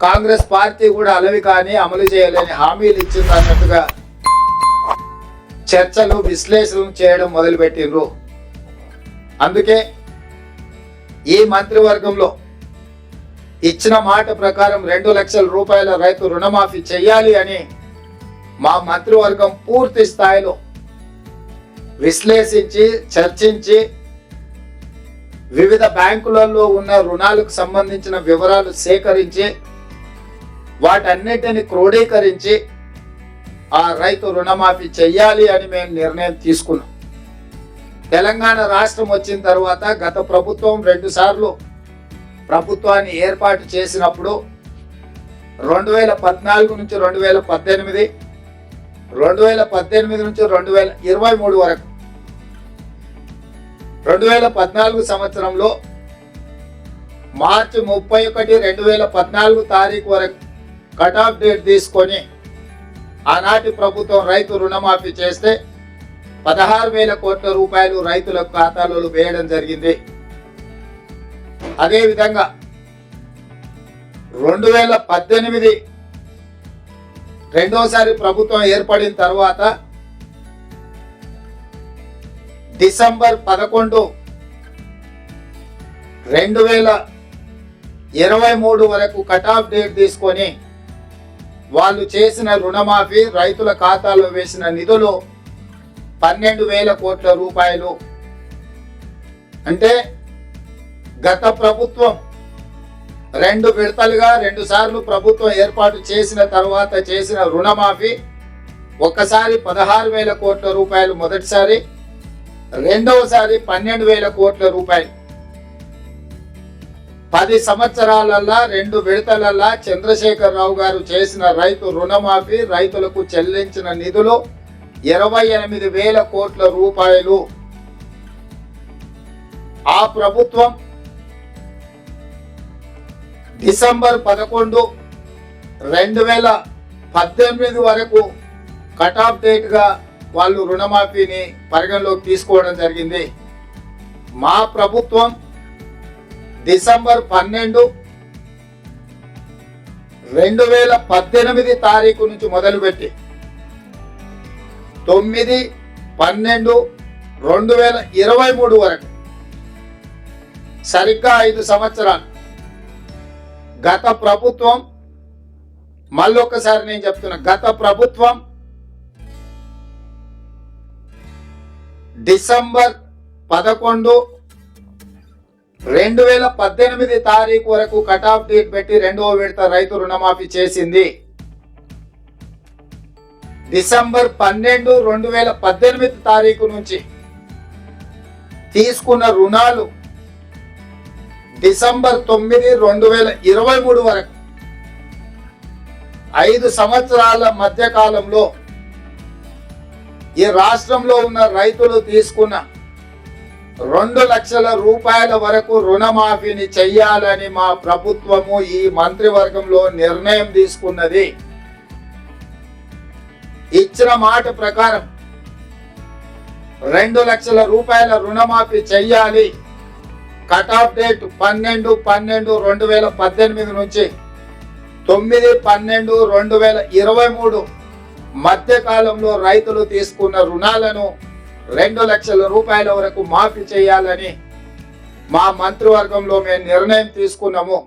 Congress party కూడా అలవి కానీ అమలు చేయలేని హామీలు ఇచ్చింది అన్నట్టుగా చర్చలు విశ్లేషణలు చేయడం మొదలుపెట్టిండ్రు. అందుకే ఈ మంత్రివర్గంలో ఇచ్చిన మాట ప్రకారం రెండు లక్షల రూపాయల రైతు రుణమాఫీ చేయాలి అని మా మంత్రివర్గం పూర్తి స్థాయిలో విశ్లేషించి చర్చించి వివిధ బ్యాంకులలో ఉన్న రుణాలకు సంబంధించిన వివరాలు సేకరించి వాటన్నిటిని క్రోడీకరించి ఆ రైతు రుణమాఫీ చెయ్యాలి అని మేము నిర్ణయం తీసుకున్నాం. తెలంగాణ రాష్ట్రం వచ్చిన తర్వాత గత ప్రభుత్వం రెండు సార్లు ప్రభుత్వాన్ని ఏర్పాటు చేసినప్పుడు రెండు వేల పద్నాలుగు నుంచి రెండు వేల పద్దెనిమిది రెండు వేల పద్దెనిమిది నుంచి రెండు వేల ఇరవై మూడు వరకు. రెండు వేల పద్నాలుగు సంవత్సరంలో మార్చి ముప్పై ఒకటి రెండు వేల పద్నాలుగు తారీఖు వరకు కట్ ఆఫ్ డేట్ తీసుకొని ఆనాటి ప్రభుత్వం రైతు రుణమాఫీ చేస్తే పదహారు వేల కోట్ల రూపాయలు రైతుల ఖాతాలలో వేయడం జరిగింది. అదేవిధంగా రెండు వేల పద్దెనిమిది రెండోసారి ప్రభుత్వం ఏర్పడిన తర్వాత డిసెంబర్ పదకొండు రెండు వేల ఇరవై మూడు వరకు కట్ ఆఫ్ డేట్ తీసుకొని వాళ్ళు చేసిన రుణమాఫీ రైతుల ఖాతాలో వేసిన నిధులు పన్నెండు వేల కోట్ల రూపాయలు. అంటే గత ప్రభుత్వం రెండు విడతలుగా రెండు సార్లు ప్రభుత్వం ఏర్పాటు చేసిన తర్వాత చేసిన రుణమాఫీ ఒక్కసారి పదహారు వేల కోట్ల రూపాయలు మొదటిసారి రెండవసారి పన్నెండు వేల కోట్ల రూపాయలు. పది సంవత్సరాలల్లా రెండు విడతలల్లా చంద్రశేఖర్ రావు గారు చేసిన రైతు రుణమాఫీ రైతులకు చెల్లించిన నిధులు ఇరవై ఎనిమిది వేల కోట్ల రూపాయలు. ఆ ప్రభుత్వం డిసెంబర్ పదకొండు రెండు వేల పద్దెనిమిది వరకు కట్ ఆఫ్ డేట్గా వాళ్ళు రుణమాఫీని పరిగణలోకి తీసుకోవడం జరిగింది. మా ప్రభుత్వం డిసెంబర్ పన్నెండు రెండు వేల పద్దెనిమిది తారీఖు నుంచి మొదలుపెట్టి తొమ్మిది పన్నెండు రెండు వేల ఇరవై మూడు వరకు సరిగ్గా ఐదు సంవత్సరాలు. గత ప్రభుత్వం మళ్ళొక్కసారి నేను చెప్తున్నా గత ప్రభుత్వం డిసెంబర్ పదకొండు రెండు వేల పద్దెనిమిది తారీఖు వరకు కట్ ఆఫ్ డేట్ పెట్టి రెండవ విడత రైతు రుణమాఫీ చేసింది. డిసెంబర్ పన్నెండు రెండు వేల పద్దెనిమిది తారీఖు నుంచి తీసుకున్న రుణాలు డిసెంబర్ తొమ్మిది రెండు వేల ఇరవై మూడు వరకు. ఐదు సంవత్సరాల మధ్య కాలంలో ఈ రాష్ట్రంలో ఉన్న రైతులు తీసుకున్న రెండు లక్షల రూపాయల వరకు రుణమాఫీని చెయ్యాలని మా ప్రభుత్వము ఈ మంత్రివర్గంలో నిర్ణయం తీసుకున్నది. ఇచ్చిన మాట ప్రకారం రెండు లక్షల రూపాయల రుణమాఫీ చెయ్యాలి. కట్ ఆఫ్ డేట్ పన్నెండు పన్నెండు రెండు వేల పద్దెనిమిది నుంచి తొమ్మిది పన్నెండు రెండు వేల ఇరవై మూడు మధ్యకాలంలో రైతులు తీసుకున్న రుణాలను రెండు లక్షల రూపాయల వరకు మాఫీ చేయాలని మా మంత్రివర్గంలో మేము నిర్ణయం తీసుకున్నాము.